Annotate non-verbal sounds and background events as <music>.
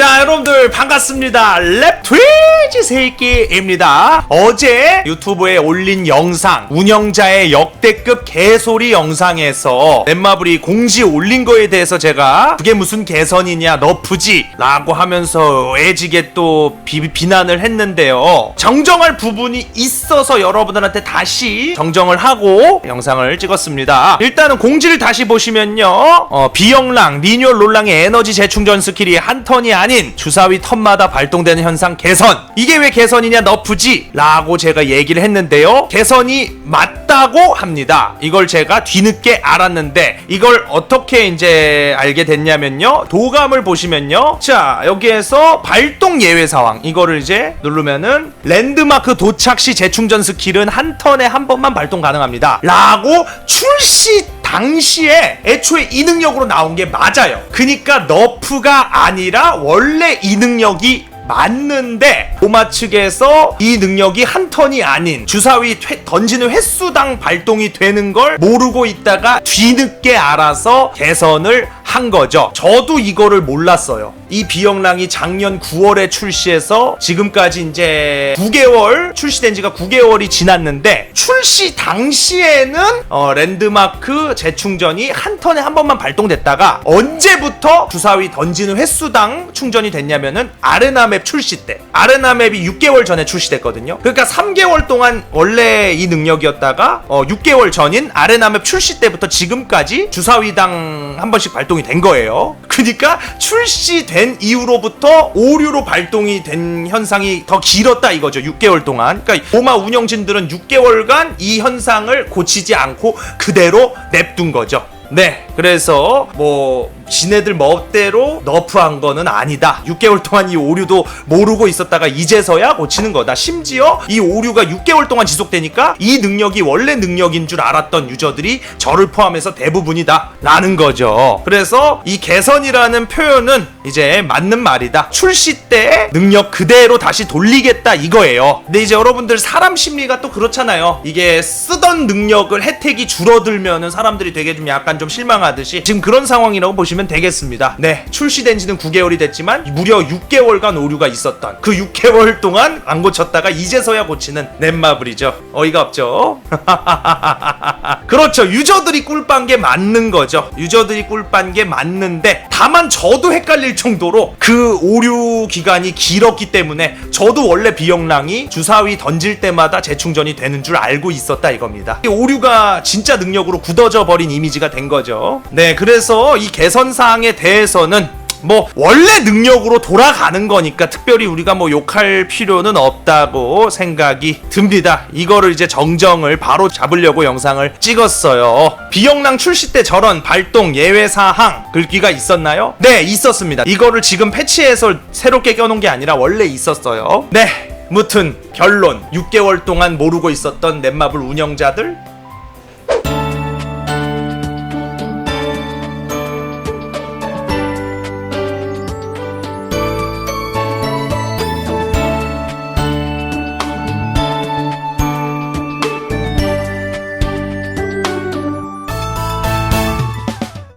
자 여러분들 반갑습니다. 랩 트위지 새끼입니다. 어제 유튜브에 올린 영상 운영자의 역대급 개소리 영상에서 넷마블이 공지 올린 거에 대해서 제가 그게 무슨 개선이냐 너프지 라고 하면서 애지게 또 비, 비난을 했는데요. 정정할 부분이 있어서 여러분들한테 다시 정정을 하고 영상을 찍었습니다. 일단은 공지를 다시 보시면요. 어, 비영랑 리뉴얼 롤랑의 에너지 재충전 스킬이 한 턴이 아닌 주사위 턴마다 발동되는 현상 개선. 이게 왜 개선이냐? 너프지? 라고 제가 얘기를 했는데요. 개선이 맞다고 합니다. 이걸 제가 뒤늦게 알았는데 이걸 어떻게 이제 알게 됐냐면요. 도감을 보시면요. 자 여기에서 발동 예외 상황 이거를 이제 누르면은 랜드마크 도착 시 재충전 스킬은 한 턴에 한 번만 발동 가능합니다. 라고 출시 당시에 애초에 이 능력으로 나온 게 맞아요. 그니까 너프가 아니라 원래 이 능력이 맞는데 도마 측에서 이 능력이 한 턴이 아닌 주사위 회- 던지는 횟수당 발동이 되는 걸 모르고 있다가 뒤늦게 알아서 개선을 한 거죠. 저도 이거를 몰랐어요. 이 비영랑이 작년 9월에 출시해서 지금까지 이제 9개월 출시된 지가 9개월이 지났는데 출시 당시에는 어, 랜드마크 재충전이 한 턴에 한 번만 발동됐다가 언제부터 주사위 던지는 횟수당 충전이 됐냐면은 아레나 맵 출시 때 아레나 맵이 6개월 전에 출시됐거든요. 그러니까 3개월 동안 원래 이 능력이었다가 어, 6개월 전인 아레나 맵 출시 때부터 지금까지 주사위당 한 번씩 발동 이 된 거예요. 그러니까 출시된 이후로부터 오류로 발동이 된 현상이 더 길었다 이거죠. 6개월 동안. 그러니까 오마 운영진들은 6개월간 이 현상을 고치지 않고 그대로 냅둔 거죠. 네, 그래서 뭐 지네들 멋대로 너프한 거는 아니다. 6개월 동안 이 오류도 모르고 있었다가 이제서야 고치는 거다. 심지어 이 오류가 6개월 동안 지속되니까 이 능력이 원래 능력인 줄 알았던 유저들이 저를 포함해서 대부분이다. 라는 거죠. 그래서 이 개선이라는 표현은 이제 맞는 말이다. 출시 때 능력 그대로 다시 돌리겠다 이거예요. 근데 이제 여러분들 사람 심리가 또 그렇잖아요. 이게 쓰던 능력을 혜택이 줄어들면은 사람들이 되게 좀 약간 좀 실망하 듯이 지금 그런 상황이라고 보시면 되겠습니다. 네, 출시된 지는 9개월이 됐지만 무려 6개월간 오류가 있었던 그 6개월 동안 안 고쳤다가 이제서야 고치는 넷마블이죠. 어이가 없죠. <laughs> 그렇죠. 유저들이 꿀빤 게 맞는 거죠. 유저들이 꿀빤 게 맞는데 다만 저도 헷갈릴 정도로 그 오류 기간이 길었기 때문에 저도 원래 비영랑이 주사위 던질 때마다 재충전이 되는 줄 알고 있었다 이겁니다. 이 오류가 진짜 능력으로 굳어져 버린 이미지가 된 거죠. 네, 그래서 이 개선 사항에 대해서는 뭐 원래 능력으로 돌아가는 거니까 특별히 우리가 뭐 욕할 필요는 없다고 생각이 듭니다. 이거를 이제 정정을 바로 잡으려고 영상을 찍었어요. 비영랑 출시 때 저런 발동 예외 사항 글귀가 있었나요? 네, 있었습니다. 이거를 지금 패치해서 새롭게 껴놓은 게 아니라 원래 있었어요. 네. 무튼 결론 6개월 동안 모르고 있었던 넷마블 운영자들